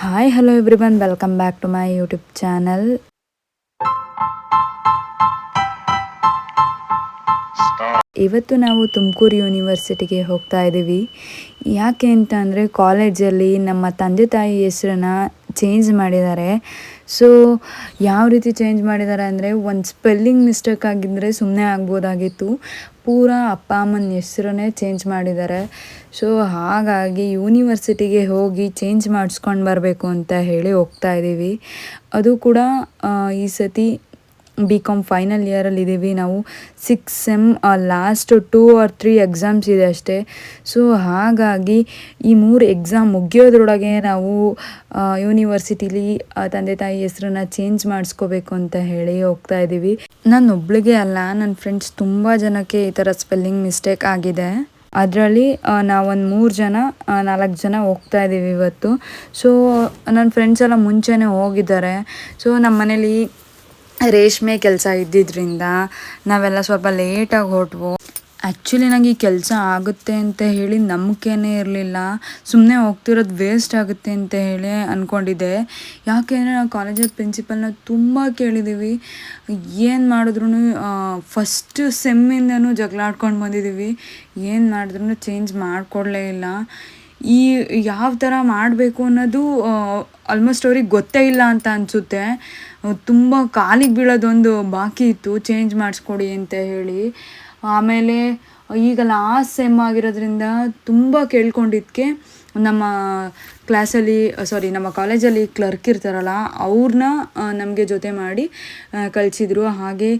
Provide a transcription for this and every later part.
Hi hello everyone welcome back to my YouTube channel ಇವತ್ತು ನಾವು ತುಮಕೂರು ಯೂನಿವರ್ಸಿಟಿಗೆ ಹೋಗ್ತಾ ಇದ್ದೀವಿ ಯಾಕೆ ಅಂತ ಅಂದರೆ ಕಾಲೇಜಲ್ಲಿ ನಮ್ಮ ತಂದೆ ತಾಯಿ ಹೆಸರನ್ನ ಚೇಂಜ್ ಮಾಡಿದ್ದಾರೆ. ಸೊ ಯಾವ ರೀತಿ ಚೇಂಜ್ ಮಾಡಿದ್ದಾರೆ ಅಂದರೆ ಒಂದು ಸ್ಪೆಲ್ಲಿಂಗ್ ಮಿಸ್ಟೇಕ್ ಆಗಿದ್ದರೆ ಸುಮ್ಮನೆ ಆಗ್ಬೋದಾಗಿತ್ತು. ಪೂರ ಅಪ್ಪ ಅಮ್ಮನ ಹೆಸ್ರನ್ನೇ ಚೇಂಜ್ ಮಾಡಿದ್ದಾರೆ. ಸೊ ಹಾಗಾಗಿ ಯೂನಿವರ್ಸಿಟಿಗೆ ಹೋಗಿ ಚೇಂಜ್ ಮಾಡಿಸ್ಕೊಂಡು ಬರಬೇಕು ಅಂತ ಹೇಳಿ ಹೋಗ್ತಾ ಇದ್ದೀವಿ ಅದು ಕೂಡ ಈ ಸತಿ ಬಿ ಕಾಮ್ ಫೈನಲ್ ಇಯರಲ್ಲಿ ಇದ್ದೀವಿ ನಾವು six sem last two or three exams ಇದೆ ಅಷ್ಟೇ. ಸೊ ಹಾಗಾಗಿ ಈ ಮೂರು ಎಕ್ಸಾಮ್ ಮುಗಿಯೋದ್ರೊಳಗೆ ನಾವು ಯೂನಿವರ್ಸಿಟಿಲಿ ತಂದೆ ತಾಯಿ ಹೆಸ್ರನ್ನ ಚೇಂಜ್ ಮಾಡಿಸ್ಕೋಬೇಕು ಅಂತ ಹೇಳಿ ಹೋಗ್ತಾ ಇದ್ದೀವಿ ನಾನು ಒಬ್ಳಿಗೆ ಅಲ್ಲ ನನ್ನ ಫ್ರೆಂಡ್ಸ್ ತುಂಬ ಜನಕ್ಕೆ ಈ ಥರ ಸ್ಪೆಲ್ಲಿಂಗ್ ಮಿಸ್ಟೇಕ್ ಆಗಿದೆ. ಅದರಲ್ಲಿ ನಾವೊಂದು ಮೂರು ಜನ ನಾಲ್ಕು ಜನ ಹೋಗ್ತಾ ಇದ್ದೀವಿ ಇವತ್ತು. ಸೊ ನನ್ನ ಫ್ರೆಂಡ್ಸ್ ಎಲ್ಲ ಮುಂಚೆನೇ ಹೋಗಿದ್ದಾರೆ. ಸೊ ನಮ್ಮ ಮನೇಲಿ ರೇಷ್ಮೆ ಕೆಲಸ ಇದ್ದಿದ್ದರಿಂದ ನಾವೆಲ್ಲ ಸ್ವಲ್ಪ ಲೇಟಾಗಿ ಹೊರಟ್ವು. ಆ್ಯಕ್ಚುಲಿ ನನಗೆ ಈ ಕೆಲಸ ಆಗುತ್ತೆ ಅಂತ ಹೇಳಿ ನಂಬಿಕೆನೇ ಇರಲಿಲ್ಲ. ಸುಮ್ಮನೆ ಹೋಗ್ತಿರೋದು ವೇಸ್ಟ್ ಆಗುತ್ತೆ ಅಂತ ಹೇಳಿ ಅಂದ್ಕೊಂಡಿದ್ದೆ ಯಾಕೆಂದರೆ ನಾವು ಕಾಲೇಜಲ್ಲಿ ಪ್ರಿನ್ಸಿಪಲ್ನ ತುಂಬ ಕೇಳಿದ್ದೀವಿ ಏನು ಮಾಡಿದ್ರು ಫಸ್ಟ್ ಸೆಮ್ಮಿಂದನೂ ಜಗಳಾಡ್ಕೊಂಡು ಬಂದಿದ್ದೀವಿ ಏನು ಮಾಡಿದ್ರು ಚೇಂಜ್ ಮಾಡಿಕೊಡ್ಲೇ ಇಲ್ಲ. ಈ ಯಾವ ಥರ ಮಾಡಬೇಕು ಅನ್ನೋದು ಆಲ್ಮೋಸ್ಟ್ ಅವ್ರಿಗೆ ಗೊತ್ತೇ ಇಲ್ಲ ಅಂತ ಅನಿಸುತ್ತೆ. ತುಂಬ ಕಾಲಿಗೆ ಬೀಳೋದೊಂದು ಬಾಕಿ ಇತ್ತು. ಚೇಂಜ್ ಮಾಡಿಸ್ಕೊಡಿ ಅಂತ ಹೇಳಿ. ಆಮೇಲೆ ಈಗ ಲಾಸ್ಟ್ ಸೆಮ್ ಆಗಿರೋದ್ರಿಂದ ತುಂಬ ಕೇಳ್ಕೊಂಡಿದ್ದಕ್ಕೆ ನಮ್ಮ ಕ್ಲಾಸಲ್ಲಿ ಸಾರಿ ನಮ್ಮ ಕಾಲೇಜಲ್ಲಿ ಕ್ಲರ್ಕ್ ಇರ್ತಾರಲ್ಲ ಅವ್ರನ್ನ ನಮಗೆ ಜೊತೆ ಮಾಡಿ ಕಳಿಸಿದ್ರು. ಹಾಗೆ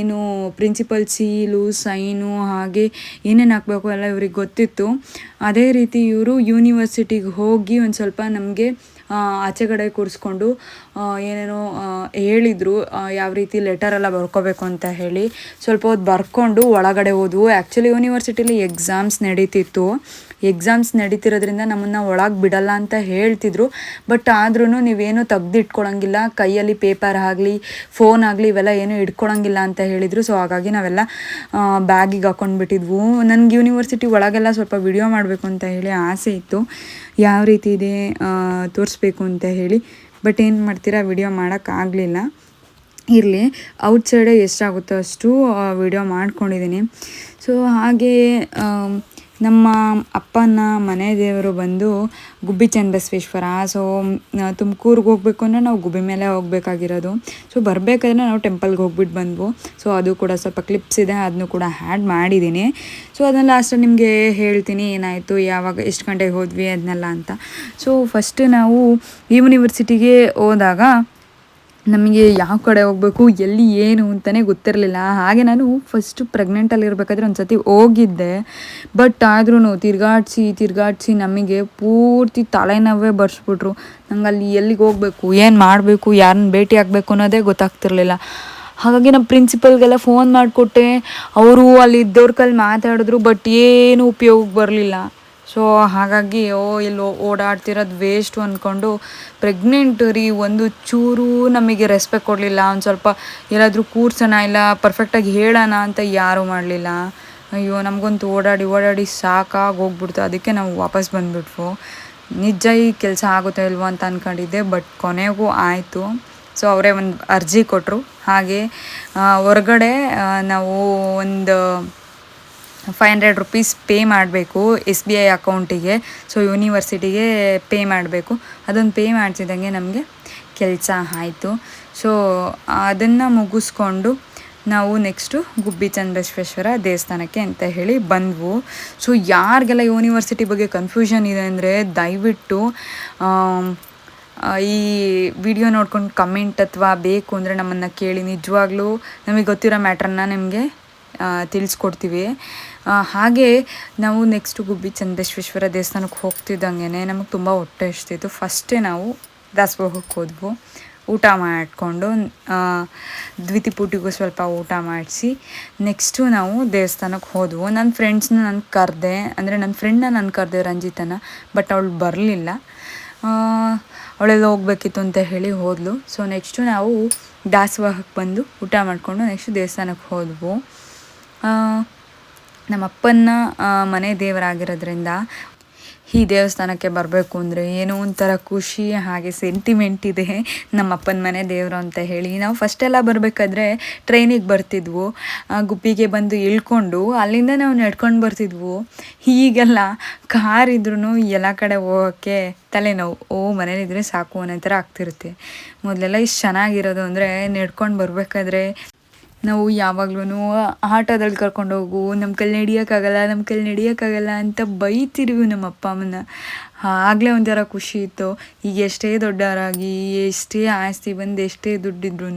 ಏನು ಪ್ರಿನ್ಸಿಪಲ್ ಸೀಲು ಸೈನು ಹಾಗೆ ಏನೇನು ಹಾಕಬೇಕು ಎಲ್ಲ ಇವ್ರಿಗೆ ಗೊತ್ತಿತ್ತು. ಅದೇ ರೀತಿ ಇವರು ಯೂನಿವರ್ಸಿಟಿಗೆ ಹೋಗಿ ಒಂದು ಸ್ವಲ್ಪ ನಮಗೆ ಆಚೆ ಕಡೆ ಕೂರಿಸ್ಕೊಂಡು ಏನೇನೋ ಹೇಳಿದರು. ಯಾವ ರೀತಿ ಲೆಟರ್ ಎಲ್ಲ ಬರ್ಕೋಬೇಕು ಅಂತ ಹೇಳಿ. ಸ್ವಲ್ಪ ಹೊತ್ತು ಬರ್ಕೊಂಡು ಒಳಗಡೆ ಹೋದ್ವು ಆ್ಯಕ್ಚುಲಿ ಯೂನಿವರ್ಸಿಟಿಲಿ ಎಕ್ಸಾಮ್ಸ್ ನಡೀತಿತ್ತು. ಎಕ್ಸಾಮ್ಸ್ ನಡೀತಿರೋದ್ರಿಂದ ನಮ್ಮನ್ನು ಒಳಗೆ ಬಿಡಲ್ಲ ಅಂತ ಹೇಳ್ತಿದ್ರು. ಬಟ್ ಆದ್ರೂ ನೀವೇನು ತೆಗ್ದು ಇಟ್ಕೊಳಂಗಿಲ್ಲ. ಕೈಯಲ್ಲಿ ಪೇಪರ್ ಆಗಲಿ ಫೋನ್ ಆಗಲಿ ಇವೆಲ್ಲ ಏನು ಇಟ್ಕೊಳಂಗಿಲ್ಲ ಅಂತ ಹೇಳಿದರು. ಸೊ ಹಾಗಾಗಿ ನಾವೆಲ್ಲ ಬ್ಯಾಗಿಗೆ ಹಾಕೊಂಡ್ಬಿಟ್ಟಿದ್ವು. ನನಗೆ ಯೂನಿವರ್ಸಿಟಿ ಒಳಗೆಲ್ಲ ಸ್ವಲ್ಪ ವಿಡಿಯೋ ಮಾಡಬೇಕು ಅಂತ ಹೇಳಿ ಆಸೆ ಇತ್ತು. ಯಾವ ರೀತಿ ಇದೆ ತೋರಿಸ್ಬೇಕು ಅಂತ ಹೇಳಿ. ಬಟ್ ಏನು ಮಾಡ್ತೀರಾ ವಿಡಿಯೋ ಮಾಡೋಕ್ಕಾಗಲಿಲ್ಲ ಇರಲಿ ಔಟ್ಸೈಡೇ ಎಷ್ಟಾಗುತ್ತೋ ಅಷ್ಟು ವಿಡಿಯೋ ಮಾಡ್ಕೊಂಡಿದ್ದೀನಿ ಸೊ ಹಾಗೆ ಆಮ್, ನಮ್ಮ ಅಪ್ಪನ ಮನೆ ದೇವರು ಬಂದು ಗುಬ್ಬಿ ಚನ್ನಬಸವೇಶ್ವರ ಸೊ ತುಮಕೂರಿಗೆ ಹೋಗಬೇಕು ಅಂದರೆ ನಾವು ಗುಬ್ಬಿ ಮೇಲೆ ಹೋಗ್ಬೇಕಾಗಿರೋದು. ಸೊ ಬರಬೇಕಾದ್ರೆ ನಾವು ಟೆಂಪಲ್ಗೆ ಹೋಗ್ಬಿಟ್ಟು ಬಂದ್ವು. ಸೊ ಅದು ಕೂಡ ಸ್ವಲ್ಪ ಕ್ಲಿಪ್ಸ್ ಇದೆ ಅದನ್ನು ಕೂಡ ಹ್ಯಾಡ್ ಮಾಡಿದ್ದೀನಿ ಸೊ ಅದನ್ನ ಲಾಸ್ಟ್ ನಿಮಗೆ ಹೇಳ್ತೀನಿ, ಏನಾಯಿತು, ಯಾವಾಗ, ಎಷ್ಟು ಗಂಟೆಗೆ ಹೋದ್ವಿ ಅದನ್ನೆಲ್ಲ ಅಂತ. ಸೊ ಫಸ್ಟ್ ನಾವು ಯೂನಿವರ್ಸಿಟಿಗೆ ಹೋದಾಗ ನಮಗೆ ಯಾವ ಕಡೆ ಹೋಗಬೇಕು, ಎಲ್ಲಿ ಏನು ಅಂತಲೇ ಗೊತ್ತಿರಲಿಲ್ಲ. ಹಾಗೆ ನಾನು ಫಸ್ಟು ಪ್ರೆಗ್ನೆಂಟಲ್ಲಿ ಇರಬೇಕಾದ್ರೆ ಒಂದು ಸತಿ ಹೋಗಿದ್ದೆ. ಬಟ್ ಆದ್ರೂ ತಿರ್ಗಾಡ್ಸಿ ತಿರ್ಗಾಡ್ಸಿ ನಮಗೆ ಪೂರ್ತಿ ತಲೆನೋವೇ ಬರ್ಸ್ಬಿಟ್ರು. ನಂಗೆ ಅಲ್ಲಿ ಎಲ್ಲಿಗೆ ಹೋಗಬೇಕು, ಏನು ಮಾಡಬೇಕು ಯಾರನ್ನ ಭೇಟಿ ಆಗಬೇಕು ಅನ್ನೋದೇ ಗೊತ್ತಾಗ್ತಿರ್ಲಿಲ್ಲ. ಹಾಗಾಗಿ ನಮ್ಮ ಪ್ರಿನ್ಸಿಪಲ್ಗೆಲ್ಲ ಫೋನ್ ಮಾಡಿಕೊಟ್ಟೆ. ಅವರು ಅಲ್ಲಿ ಇದ್ದವ್ರ ಕಲ್ಲಿ ಮಾತಾಡಿದ್ರು ಬಟ್ ಏನು ಉಪಯೋಗಕ್ಕೆ ಬರಲಿಲ್ಲ. ಸೊ ಹಾಗಾಗಿ, ಓ, ಇಲ್ಲಿ ಓಡಾಡ್ತಿರೋದು ವೇಸ್ಟು ಅಂದ್ಕೊಂಡು ಪ್ರೆಗ್ನೆಂಟ್ ರೀ, ಒಂದು ಚೂರು ನಮಗೆ ರೆಸ್ಪೆಕ್ಟ್ ಕೊಡಲಿಲ್ಲ. ಒಂದು ಸ್ವಲ್ಪ ಏನಾದರೂ ಕೂರ್ಸೋಣ ಇಲ್ಲ ಪರ್ಫೆಕ್ಟಾಗಿ ಹೇಳೋಣ ಅಂತ ಯಾರೂ ಮಾಡಲಿಲ್ಲ. ಅಯ್ಯೋ, ನಮಗಂತೂ ಓಡಾಡಿ ಓಡಾಡಿ ಸಾಕಾಗಿ ಹೋಗ್ಬಿಡ್ತು ಅದಕ್ಕೆ ನಾವು ವಾಪಸ್ ಬಂದುಬಿಟ್ವು. ನಿಜ ಈ ಕೆಲಸ ಆಗುತ್ತೆ ಇಲ್ವೋ ಅಂತ ಅಂದ್ಕೊಂಡಿದ್ದೆ ಬಟ್ ಕೊನೆಗೂ ಆಯಿತು. ಸೊ ಅವರೇ ಒಂದು ಅರ್ಜಿ ಕೊಟ್ಟರು ಹಾಗೆ ಹೊರಗಡೆ ನಾವು ಒಂದು ಫೈವ್ ಹಂಡ್ರೆಡ್ ರುಪೀಸ್ ಪೇ ಮಾಡಬೇಕು ಎಸ್ ಬಿ ಐ ಅಕೌಂಟಿಗೆ ಸೊ ಯೂನಿವರ್ಸಿಟಿಗೆ ಪೇ ಮಾಡಬೇಕು. ಅದೊಂದು ಪೇ ಮಾಡ್ತಿದ್ದಂಗೆ ನಮಗೆ ಕೆಲಸ ಆಯಿತು. ಸೊ ಅದನ್ನು ಮುಗಿಸ್ಕೊಂಡು ನಾವು ನೆಕ್ಸ್ಟು ಗುಬ್ಬಿ ಚಂದ್ರಶ್ವೇಶ್ವರ ದೇವಸ್ಥಾನಕ್ಕೆ ಅಂತ ಹೇಳಿ ಬಂದ್ವು. ಸೊ ಯಾರಿಗೆಲ್ಲ ಯೂನಿವರ್ಸಿಟಿ ಬಗ್ಗೆ ಕನ್ಫ್ಯೂಷನ್ ಇದೆ ಅಂದರೆ ದಯವಿಟ್ಟು ಈ ವಿಡಿಯೋ ನೋಡ್ಕೊಂಡು ಕಮೆಂಟ್ ಅಥವಾ ಬೇಕು ಅಂದರೆ ನಮ್ಮನ್ನು ಕೇಳಿ ನಿಜವಾಗ್ಲೂ ನಮಗೆ ಗೊತ್ತಿರೋ ಮ್ಯಾಟ್ರನ್ನ ನಿಮಗೆ ತಿಳಿಸ್ಕೊಡ್ತೀವಿ. ಹಾಗೆ ನಾವು ನೆಕ್ಸ್ಟ್ ಗುಬ್ಬಿ ಚನ್ನಬಸವೇಶ್ವರ ದೇವಸ್ಥಾನಕ್ಕೆ ಹೋಗ್ತಿದ್ದಂಗೆ ನಮಗೆ ತುಂಬ ಹೊಟ್ಟೆ ಇಷ್ಟಿತ್ತು ಫಸ್ಟೇ ನಾವು ದಾಸವಾಹಕ್ಕೆ ಹೋದ್ವು. ಊಟ ಮಾಡಿಕೊಂಡು ದ್ವಿತಿ ಪುಟಿಗೂ ಸ್ವಲ್ಪ ಊಟ ಮಾಡಿಸಿ ನೆಕ್ಸ್ಟು ನಾವು ದೇವಸ್ಥಾನಕ್ಕೆ ಹೋದ್ವು. ನನ್ನ ಫ್ರೆಂಡ್ಸ್ನ ನಾನು ಕರೆದೆ, ಅಂದರೆ ನನ್ನ ಫ್ರೆಂಡ್ನ ನಾನು ಕರೆದೆ ರಂಜಿತನ ಬಟ್ ಅವಳು ಬರಲಿಲ್ಲ. ಅವಳೆಲ್ಲ ಹೋಗ್ಬೇಕಿತ್ತು ಅಂತ ಹೇಳಿ ಹೋದ್ಲು. ಸೊ ನೆಕ್ಸ್ಟು ನಾವು ದಾಸವಾಹಕ್ಕೆ ಬಂದು ಊಟ ಮಾಡಿಕೊಂಡು ನೆಕ್ಸ್ಟ್ ದೇವಸ್ಥಾನಕ್ಕೆ ಹೋದ್ವು. ನಮ್ಮ ಅಪ್ಪನ ಮನೆ ದೇವರಾಗಿರೋದ್ರಿಂದ ಈ ದೇವಸ್ಥಾನಕ್ಕೆ ಬರಬೇಕು ಅಂದರೆ ಏನೋ ಒಂಥರ ಖುಷಿ, ಹಾಗೆ ಸೆಂಟಿಮೆಂಟ್ ಇದೆ ನಮ್ಮ ಅಪ್ಪನ ಮನೆ ದೇವರು ಅಂತ ಹೇಳಿ. ನಾವು ಫಸ್ಟೆಲ್ಲ ಬರಬೇಕಾದ್ರೆ ಟ್ರೈನಿಗೆ ಬರ್ತಿದ್ವು. ಗುಪ್ಪಿಗೆ ಬಂದು ಇಳ್ಕೊಂಡು ಅಲ್ಲಿಂದ ನಾವು ನಡ್ಕೊಂಡು ಬರ್ತಿದ್ವು. ಈಗೆಲ್ಲ ಕಾರ್ ಇದ್ರೂ ಎಲ್ಲ ಕಡೆ ಹೋಗೋಕ್ಕೆ ತಲೆನೋವು. ಓ, ಮನೇಲಿದ್ರೆ ಸಾಕು ಅನ್ನೋ ಥರ ಆಗ್ತಿರುತ್ತೆ. ಮೊದಲೆಲ್ಲ ಇಷ್ಟು ಚೆನ್ನಾಗಿರೋದು ಅಂದರೆ ನಡ್ಕೊಂಡು ಬರಬೇಕಾದ್ರೆ ನಾವು ಯಾವಾಗ್ಲೂ ಆಟೋದಲ್ಲಿ ಕರ್ಕೊಂಡು ಹೋಗು ನಮ್ಮ ಕೈಲಿ ನಡಿಯೋಕ್ಕಾಗಲ್ಲ ನಮ್ಮ ಕೈಲಿ ನಡಿಯೋಕ್ಕಾಗಲ್ಲ ಅಂತ ಬೈತಿರ್ವಿ ನಮ್ಮ ಅಪ್ಪ ಅಮ್ಮನ. ಆಗಲೇ ಒಂಥರ ಖುಷಿ ಇತ್ತು. ಈಗ ಎಷ್ಟೇ ದೊಡ್ಡವರಾಗಿ, ಎಷ್ಟೇ ಆಸ್ತಿ ಬಂದು ಎಷ್ಟೇ ದುಡ್ಡಿದ್ರೂ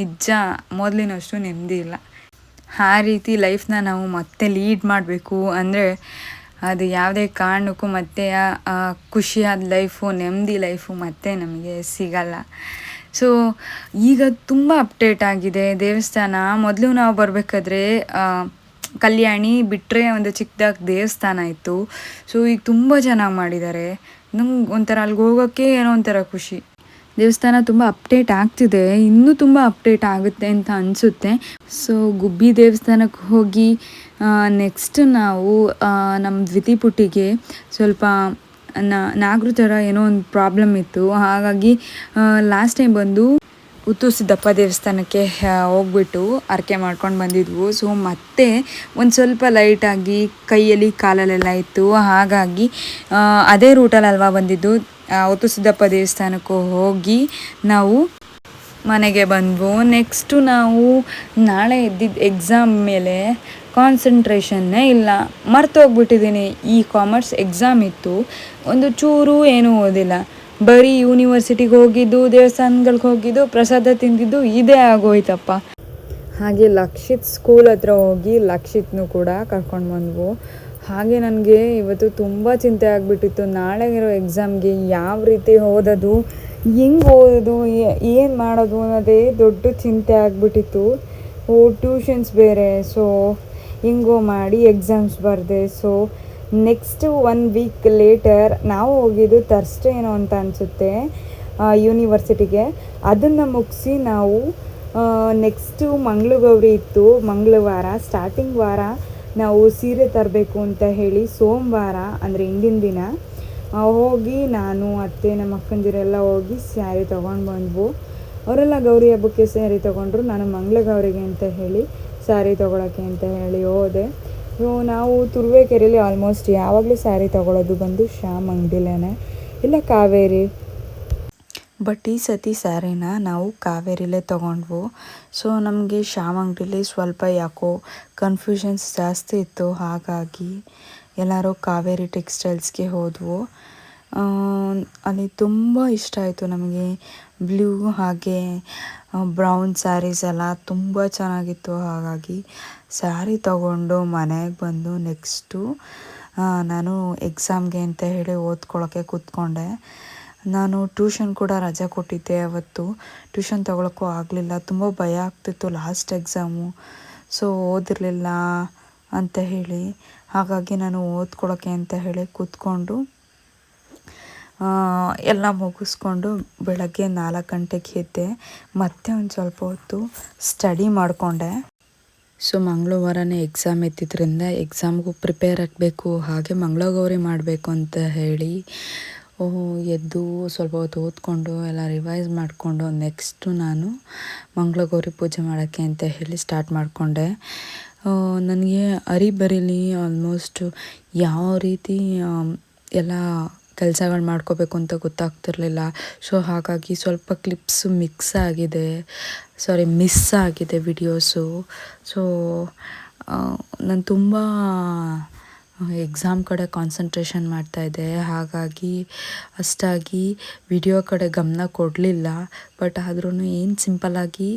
ನಿಜ ಮೊದಲಿನಷ್ಟು ನೆಮ್ಮದಿ ಇಲ್ಲ. ಆ ರೀತಿ ಲೈಫ್ನ ನಾವು ಮತ್ತೆ ಲೀಡ್ ಮಾಡಬೇಕು ಅಂದರೆ ಅದು ಯಾವುದೇ ಕಾರಣಕ್ಕೂ ಮತ್ತೆ ಖುಷಿಯಾದ ಲೈಫು, ನೆಮ್ಮದಿ ಲೈಫು ಮತ್ತೆ ನಮಗೆ ಸಿಗಲ್ಲ. ಸೊ ಈಗ ತುಂಬ ಅಪ್ಡೇಟ್ ಆಗಿದೆ ದೇವಸ್ಥಾನ. ಮೊದಲು ನಾವು ಬರಬೇಕಾದ್ರೆ ಕಲ್ಯಾಣಿ ಬಿಟ್ಟರೆ ಒಂದು ಚಿಕ್ಕದಾಗಿ ದೇವಸ್ಥಾನ ಇತ್ತು. ಸೊ ಈಗ ತುಂಬ ಚೆನ್ನಾಗಿ ಮಾಡಿದ್ದಾರೆ. ನಂಗೆ ಒಂಥರ ಅಲ್ಲಿಗೆ ಹೋಗೋಕ್ಕೆ ಏನೋ ಒಂಥರ ಖುಷಿ. ದೇವಸ್ಥಾನ ತುಂಬ ಅಪ್ಡೇಟ್ ಆಗ್ತಿದೆ. ಇನ್ನೂ ತುಂಬ ಅಪ್ಡೇಟ್ ಆಗುತ್ತೆ ಅಂತ ಅನಿಸುತ್ತೆ. ಸೊ ಗುಬ್ಬಿ ದೇವಸ್ಥಾನಕ್ಕೆ ಹೋಗಿ ನೆಕ್ಸ್ಟ್ ನಾವು ನಮ್ಮ ದ್ವಿತಿಪುಟಿಗೆ ಸ್ವಲ್ಪ ನಾಗರು ಥರ ಏನೋ ಒಂದು ಪ್ರಾಬ್ಲಮ್ ಇತ್ತು. ಹಾಗಾಗಿ ಲಾಸ್ಟ್ ಟೈಮ್ ಬಂದು ಉತ್ತು ಸಿದ್ದಪ್ಪ ದೇವಸ್ಥಾನಕ್ಕೆ ಹೋಗ್ಬಿಟ್ಟು ಹರಕೆ ಮಾಡ್ಕೊಂಡು ಬಂದಿದ್ವು. ಸೊ ಮತ್ತೆ ಒಂದು ಸ್ವಲ್ಪ ಲೈಟಾಗಿ ಕೈಯಲ್ಲಿ ಕಾಲಲ್ಲೆಲ್ಲ ಇತ್ತು. ಹಾಗಾಗಿ ಅದೇ ರೂಟಲ್ಲಿ ಅಲ್ವಾ ಬಂದಿದ್ದು ಉತ್ತು ಸಿದ್ದಪ್ಪ ದೇವಸ್ಥಾನಕ್ಕೂ ಹೋಗಿ ನಾವು ಮನೆಗೆ ಬಂದ್ವು. ನೆಕ್ಸ್ಟು ನಾವು ನಾಳೆ ಇದ್ದಿದ್ದ ಎಕ್ಸಾಮ್ ಮೇಲೆ ಕಾನ್ಸಂಟ್ರೇಷನ್ನೇ ಇಲ್ಲ. ಮರ್ತೋಗ್ಬಿಟ್ಟಿದ್ದೀನಿ ಈ ಕಾಮರ್ಸ್ ಎಕ್ಸಾಮ್ ಇತ್ತು. ಒಂದು ಚೂರು ಏನೂ ಓದಿಲ್ಲ. ಬರೀ ಯೂನಿವರ್ಸಿಟಿಗೆ ಹೋಗಿದ್ದು, ದೇವಸ್ಥಾನಗಳಿಗೆ ಹೋಗಿದ್ದು, ಪ್ರಸಾದ ತಿಂದಿದ್ದು ಇದೇ ಆಗೋಯ್ತಪ್ಪ. ಹಾಗೆ ಲಕ್ಷಿತ್ ಸ್ಕೂಲ್ ಹತ್ರ ಹೋಗಿ ಲಕ್ಷಿತ್ನು ಕೂಡ ಕರ್ಕೊಂಡು ಬಂದ್ವು. ಹಾಗೆ ನನಗೆ ಇವತ್ತು ತುಂಬ ಚಿಂತೆ ಆಗಿಬಿಟ್ಟಿತ್ತು. ನಾಳೆಗಿರೋ ಎಕ್ಸಾಮ್ಗೆ ಯಾವ ರೀತಿ ಓದೋದು? ಹೆಂಗೆ ಓದೋದು ಏನು ಮಾಡೋದು ಅನ್ನೋದೇ ದೊಡ್ಡ ಚಿಂತೆ ಆಗಿಬಿಟ್ಟಿತ್ತು. ಓ, ಟ್ಯೂಷನ್ಸ್ ಬೇರೆ, ಸೊ ಹಿಂಗೋ ಮಾಡಿ ಎಕ್ಸಾಮ್ಸ್ ಬರೆದೆ, so next one week later ನಾವು ಹೋಗಿದ್ದು ತರ್ಸ್ಡೇ ಏನೋ ಅಂತ ಅನಿಸುತ್ತೆ ಯೂನಿವರ್ಸಿಟಿಗೆ ಅದನ್ನು ಮುಗಿಸಿ ನಾವು ನೆಕ್ಸ್ಟು ಮಂಗಳಗೌರಿ ಇತ್ತು. ಮಂಗಳವಾರ ಸ್ಟಾರ್ಟಿಂಗ್ ವಾರ ನಾವು ಸೀರೆ ತರಬೇಕು ಅಂತ ಹೇಳಿ ಸೋಮವಾರ, ಅಂದರೆ ಹಿಂದಿನ ದಿನ ಹೋಗಿ ನಾನು, ಅತ್ತೆ, ನಮ್ಮ ಅಕ್ಕಂದಿರೆಲ್ಲ ಹೋಗಿ ಸ್ಯಾರಿ ತೊಗೊಂಡು ಬಂದ್ವು. ಅವರೆಲ್ಲ ಗೌರಿ ಹಬ್ಬಕ್ಕೆ ಸ್ಯಾರಿ ತೊಗೊಂಡ್ರು. ನಾನು ಮಂಗಳಗೌರಿಗೆ ಅಂತ ಹೇಳಿ ಸ್ಯಾರಿ ತೊಗೊಳಕ್ಕೆ ಅಂತ ಹೇಳಿ ಹೋದೆ. ಸೊ ನಾವು ತುರುವೇಕೆರೆಯಲ್ಲಿ ಆಲ್ಮೋಸ್ಟ್ ಯಾವಾಗಲೂ ಸ್ಯಾರಿ ತೊಗೊಳೋದು ಬಂದು ಶ್ಯಾಮ್ ಅಂಗಡಿಲೇ ಇಲ್ಲ, ಕಾವೇರಿ. ಬಟ್ ಈ ಸತಿ ಸ್ಯಾರಿನ ನಾವು ಕಾವೇರಿಲೇ ತೊಗೊಂಡ್ವು. ಸೊ ನಮಗೆ ಶ್ಯಾಮ್ ಅಂಗಡಿಲಿ ಸ್ವಲ್ಪ ಯಾಕೋ ಕನ್ಫ್ಯೂಷನ್ಸ್ ಜಾಸ್ತಿ ಇತ್ತು. ಹಾಗಾಗಿ ಎಲ್ಲರೂ ಕಾವೇರಿ ಟೆಕ್ಸ್ಟೈಲ್ಸ್ಗೆ ಹೋದ್ವು. ಅಲ್ಲಿ ತುಂಬ ಇಷ್ಟ ಆಯಿತು ನಮಗೆ. ಬ್ಲೂ ಹಾಗೆ ಬ್ರೌನ್ ಸ್ಯಾರೀಸ್ ಎಲ್ಲ ತುಂಬ ಚೆನ್ನಾಗಿತ್ತು. ಹಾಗಾಗಿ ಸ್ಯಾರಿ ತಗೊಂಡು ಮನೆಗೆ ಬಂದು ನೆಕ್ಸ್ಟು ನಾನು ಎಕ್ಸಾಮ್ಗೆ ಅಂತ ಹೇಳಿ ಓದ್ಕೊಳ್ಳೋಕ್ಕೆ ಕೂತ್ಕೊಂಡೆ. ನಾನು ಟ್ಯೂಷನ್ ಕೂಡ ರಜೆ ಕೊಟ್ಟಿದ್ದೆ ಅವತ್ತು. ಟ್ಯೂಷನ್ ತೊಗೊಳಕ್ಕೂ ಆಗಲಿಲ್ಲ. ತುಂಬ ಭಯ ಆಗ್ತಿತ್ತು ಲಾಸ್ಟ್ ಎಕ್ಸಾಮು. ಸೊ, ಓದಿರಲಿಲ್ಲ ಅಂತ ಹೇಳಿ ಹಾಗಾಗಿ ನಾನು ಓದ್ಕೊಳ್ಳೋಕ್ಕೆ ಅಂತ ಹೇಳಿ ಕೂತ್ಕೊಂಡು ಎಲ್ಲ ಮುಗಿಸ್ಕೊಂಡು ಬೆಳಗ್ಗೆ ನಾಲ್ಕು ಗಂಟೆಗೆ ಎದ್ದೆ. ಮತ್ತೆ ಒಂದು ಸ್ವಲ್ಪ ಹೊತ್ತು ಸ್ಟಡಿ ಮಾಡಿಕೊಂಡೆ. ಸೊ, ಮಂಗಳವಾರನೇ ಎಕ್ಸಾಮ್ ಇದ್ದಿದ್ದರಿಂದ ಎಕ್ಸಾಮ್ಗೂ ಪ್ರಿಪೇರ್ ಆಗಬೇಕು, ಹಾಗೆ ಮಂಗಳಗೌರಿ ಮಾಡಬೇಕು ಅಂತ ಹೇಳಿ ಎದ್ದು ಸ್ವಲ್ಪ ಹೊತ್ತು ಓದ್ಕೊಂಡು ಎಲ್ಲ ರಿವೈಸ್ ಮಾಡಿಕೊಂಡು ನೆಕ್ಸ್ಟು ನಾನು ಮಂಗಳಗೌರಿ ಪೂಜೆ ಮಾಡೋಕ್ಕೆ ಅಂತ ಹೇಳಿ ಸ್ಟಾರ್ಟ್ ಮಾಡಿಕೊಂಡೆ. ನನಗೆ ಅರಿಬರಿಲಿ ಆಲ್ಮೋಸ್ಟ್ ಯಾವ ರೀತಿ ಎಲ್ಲ ಕೆಲಸಗಳು ಮಾಡ್ಕೋಬೇಕು ಅಂತ ಗೊತ್ತಾಗ್ತಿರಲಿಲ್ಲ. ಸೊ ಹಾಗಾಗಿ ಸ್ವಲ್ಪ ಕ್ಲಿಪ್ಸ್ ಮಿಕ್ಸ್ ಆಗಿದೆ. ಸಾರಿ ಮಿಸ್ ಆಗಿದೆ ವಿಡಿಯೋಸು ಸೊ ನಾನು ತುಂಬ ಎಕ್ಸಾಮ್ ಕಡೆ ಕಾನ್ಸಂಟ್ರೇಷನ್ ಮಾಡ್ತಾಯಿದ್ದೆ ಹಾಗಾಗಿ ಅಷ್ಟಾಗಿ ವಿಡಿಯೋ ಕಡೆ ಗಮನ ಕೊಡಲಿಲ್ಲ. ಬಟ್ ಆದ್ರೂ ಏನು ಸಿಂಪಲ್ಲಾಗಿ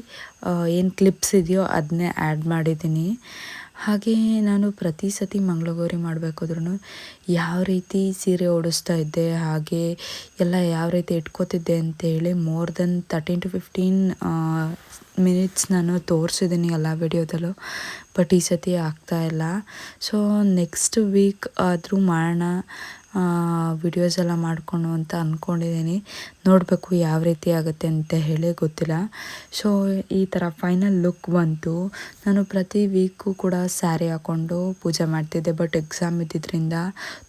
ಏನು ಕ್ಲಿಪ್ಸ್ ಇದೆಯೋ ಅದನ್ನೇ ಆ್ಯಡ್ ಮಾಡಿದ್ದೀನಿ. ಹಾಗೆ ನಾನು ಪ್ರತಿ ಸತಿ ಮಂಗಳಗೌರಿ ಮಾಡಬೇಕಾದ್ರೂ ಯಾವ ರೀತಿ ಸೀರೆ ಓಡಿಸ್ತಾ ಇದ್ದೆ, ಹಾಗೆ ಎಲ್ಲ ಯಾವ ರೀತಿ ಇಟ್ಕೋತಿದ್ದೆ ಅಂತೇಳಿ more than thirteen to fifteen minutes ನಾನು ತೋರಿಸಿದ್ದೀನಿ ಎಲ್ಲ ವಿಡಿಯೋದಲ್ಲೂ ಬಟ್ ಈ ಸತಿ ಆಗ್ತಾಯಿಲ್ಲ ಸೊ ನೆಕ್ಸ್ಟ್ ವೀಕ್ ಆದರೂ ಮಾಡೋಣ. ವಿಡಿಯೋಸ್ ಎಲ್ಲ ಮಾಡಿಕೊಂಡು ಅಂತ ಅಂದ್ಕೊಂಡಿದ್ದೀನಿ ನೋಡಬೇಕು ಯಾವ ರೀತಿ ಆಗುತ್ತೆ ಅಂತ ಹೇಳಿ ಗೊತ್ತಿಲ್ಲ. ಸೊ ಈ ಥರ ಫೈನಲ್ ಲುಕ್ ಬಂತು. ನಾನು ಪ್ರತಿ ವೀಕು ಕೂಡ ಸ್ಯಾರಿ ಹಾಕ್ಕೊಂಡು ಪೂಜೆ ಮಾಡ್ತಿದ್ದೆ. ಬಟ್ ಎಕ್ಸಾಮ್ ಇದ್ದಿದ್ದರಿಂದ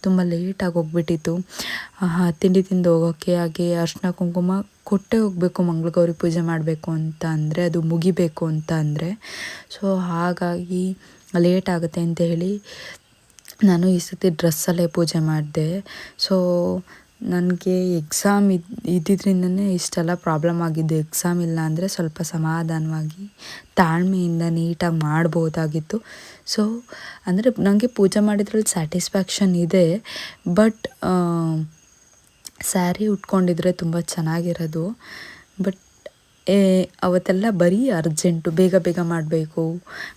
ತುಂಬ ಲೇಟಾಗಿ ಹೋಗ್ಬಿಟ್ಟಿತ್ತು. ತಿಂಡಿ ತಿಂದು ಹೋಗೋಕ್ಕೆ ಹಾಗೆ ಅರ್ಶಿನ ಕುಂಕುಮ ಕೊಟ್ಟೆ ಹೋಗಬೇಕು, ಮಂಗಳಗೌರಿ ಪೂಜೆ ಮಾಡಬೇಕು ಅಂತ ಅಂದರೆ, ಅದು ಮುಗಿಬೇಕು ಅಂತ ಅಂದರೆ. ಸೊ ಹಾಗಾಗಿ ಲೇಟ್ ಆಗುತ್ತೆ ಅಂತ ಹೇಳಿ ನಾನು ಈ ಸತಿ ಡ್ರೆಸ್ಸಲ್ಲೇ ಪೂಜೆ ಮಾಡಿದೆ. ಸೊ ನನಗೆ ಎಕ್ಸಾಮ್ ಇದ್, ಇದ್ದಿದ್ರಿಂದನೇ ಇಷ್ಟೆಲ್ಲ ಪ್ರಾಬ್ಲಮ್ ಆಗಿದ್ದು ಎಕ್ಸಾಮ್ ಇಲ್ಲ ಅಂದರೆ ಸ್ವಲ್ಪ ಸಮಾಧಾನವಾಗಿ ತಾಳ್ಮೆಯಿಂದ ನೀಟಾಗಿ ಮಾಡ್ಬೋದಾಗಿತ್ತು. ಸೊ ಅಂದರೆ ನನಗೆ ಪೂಜೆ ಮಾಡಿದ್ರಲ್ಲಿ ಸ್ಯಾಟಿಸ್ಫ್ಯಾಕ್ಷನ್ ಇದೆ. ಬಟ್ ಸ್ಯಾರಿ ಉಟ್ಕೊಂಡಿದ್ರೆ ತುಂಬ ಚೆನ್ನಾಗಿರೋದು. ಬಟ್ ಅವತ್ತೆಲ್ಲ ಬರೀ ಅರ್ಜೆಂಟು, ಬೇಗ ಬೇಗ ಮಾಡಬೇಕು,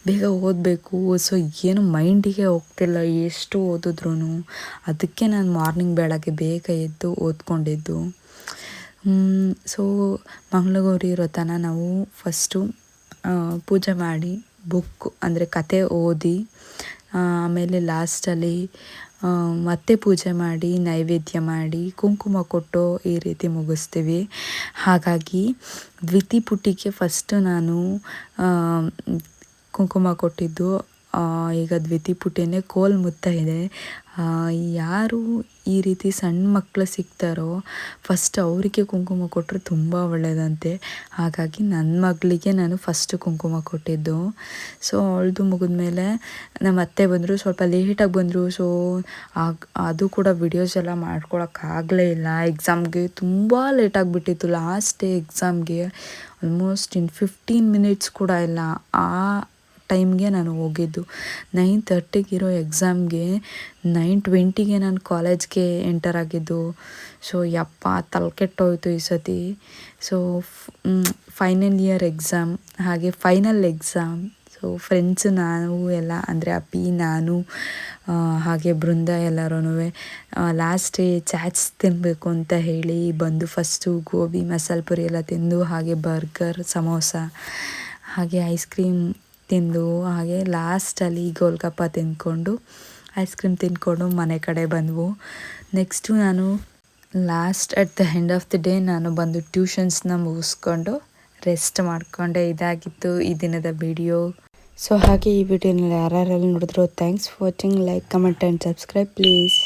ಬೇಗ ಓದಬೇಕು. ಸೊ, ಏನು ಮೈಂಡಿಗೆ ಹೋಗ್ತಿಲ್ಲ, ಎಷ್ಟು ಓದಿದ್ರು ಅದಕ್ಕೆ ನಾನು ಮಾರ್ನಿಂಗ್ ಬೆಳಗ್ಗೆ ಬೇಗ ಎದ್ದು ಓದ್ಕೊಂಡಿದ್ದು. ಸೊ ಮಂಗಳಗೌರಿ ವ್ರತನ ನಾವು ಫಸ್ಟು ಪೂಜೆ ಮಾಡಿ ಬುಕ್, ಅಂದರೆ ಕತೆ ಓದಿ ಆಮೇಲೆ ಲಾಸ್ಟಲ್ಲಿ ಮತ್ತೆ ಪೂಜೆ ಮಾಡಿ, ನೈವೇದ್ಯ ಮಾಡಿ, ಕುಂಕುಮ ಕೊಟ್ಟು ಈ ರೀತಿ ಮುಗಿಸ್ತೀವಿ. ಹಾಗಾಗಿ ದ್ವಿತಿ ಪುಟ್ಟಿಗೆ ಫಸ್ಟು ನಾನು ಕುಂಕುಮ ಕೊಟ್ಟಿದ್ದು ಈಗ ದ್ವಿತಿ ಪುಟ್ಟಿನೇ ಕೋಲ್ ಮುತ್ತ ಇದೆ. ಯಾರು ಈ ರೀತಿ ಸಣ್ಣ ಮಕ್ಕಳು ಸಿಗ್ತಾರೋ ಫಸ್ಟ್ ಅವರಿಗೆ ಕುಂಕುಮ ಕೊಟ್ಟರೆ ತುಂಬ ಒಳ್ಳೆಯದಂತೆ ಹಾಗಾಗಿ ನನ್ನ ಮಗಳಿಗೆ ನಾನು ಫಸ್ಟ್ ಕುಂಕುಮ ಕೊಟ್ಟಿದ್ದು. ಸೊ ಅವಳದು ಮುಗಿದ್ಮೇಲೆ ನಮ್ಮ ಅತ್ತೆ ಬಂದರು, ಸ್ವಲ್ಪ ಲೇಟಾಗಿ ಬಂದರು. ಸೊ ಅದು ಕೂಡ ವಿಡಿಯೋಸ್ ಎಲ್ಲ ಮಾಡ್ಕೊಳೋಕ್ಕಾಗಲೇ ಇಲ್ಲ. ಎಕ್ಸಾಮ್ಗೆ ತುಂಬ ಲೇಟಾಗಿಬಿಟ್ಟಿತ್ತು ಲಾಸ್ಟ್ ಡೇ ಎಕ್ಸಾಮ್ಗೆ ಆಲ್ಮೋಸ್ಟ್ ಇನ್ ಫಿಫ್ಟೀನ್ ಮಿನಿಟ್ಸ್ ಕೂಡ ಇಲ್ಲ. ಆ ಟೈಮ್ಗೆ ನಾನು ಹೋಗಿದ್ದು. ನೈನ್ ತರ್ಟಿಗಿರೋ ಎಕ್ಸಾಮ್ಗೆ ನೈನ್ ಟ್ವೆಂಟಿಗೆ ನಾನು ಕಾಲೇಜ್ಗೆ ಎಂಟರ್ ಆಗಿದ್ದು. ಸೊ, ಯಪ್ಪ ತಲೆ ಕೆಟ್ಟೋಯ್ತು ಈ ಸತಿ. ಸೊ ಫೈನಲ್ ಇಯರ್ ಎಕ್ಸಾಮ್, ಹಾಗೆ ಫೈನಲ್ ಎಕ್ಸಾಮ್. ಸೊ, ಫ್ರೆಂಡ್ಸ್ ನಾವು ಎಲ್ಲ, ಅಂದರೆ ಅಪ್ಪಿ, ನಾನು ಹಾಗೆ ಬೃಂದ ಎಲ್ಲರೂ ಲಾಸ್ಟ್ ಚಾಟ್ಸ್ ತಿನ್ನಬೇಕು ಅಂತ ಹೇಳಿ ಬಂದು ಫಸ್ಟು ಗೋಬಿ, ಮಸಾಲೆ ಪುರಿ ಎಲ್ಲ ತಿಂದು, ಹಾಗೆ ಬರ್ಗರ್, ಸಮೋಸ, ಹಾಗೆ ಐಸ್ ಕ್ರೀಮ್ ತಿಂದು ಹಾಗೆ ಲಾಸ್ಟಲ್ಲಿ ಗೋಲ್ಗಪ್ಪ ತಿಂದ್ಕೊಂಡು ಐಸ್ ಕ್ರೀಮ್ ತಿಂದ್ಕೊಂಡು ಮನೆ ಕಡೆ ಬಂದವು. ನೆಕ್ಸ್ಟು ನಾನು last at the end of the day ನಾನು ಬಂದು ಟ್ಯೂಷನ್ಸ್ನ ಮುಗಿಸ್ಕೊಂಡು ರೆಸ್ಟ್ ಮಾಡಿಕೊಂಡೆ. ಇದಾಗಿತ್ತು ಈ ದಿನದ ವಿಡಿಯೋ ಸೊ ಹಾಗೆ ಈ ವಿಡಿಯೋನಲ್ಲಿ ಯಾರ್ಯಾರೆಲ್ಲ ನೋಡಿದ್ರು thanks for watching like comment and subscribe please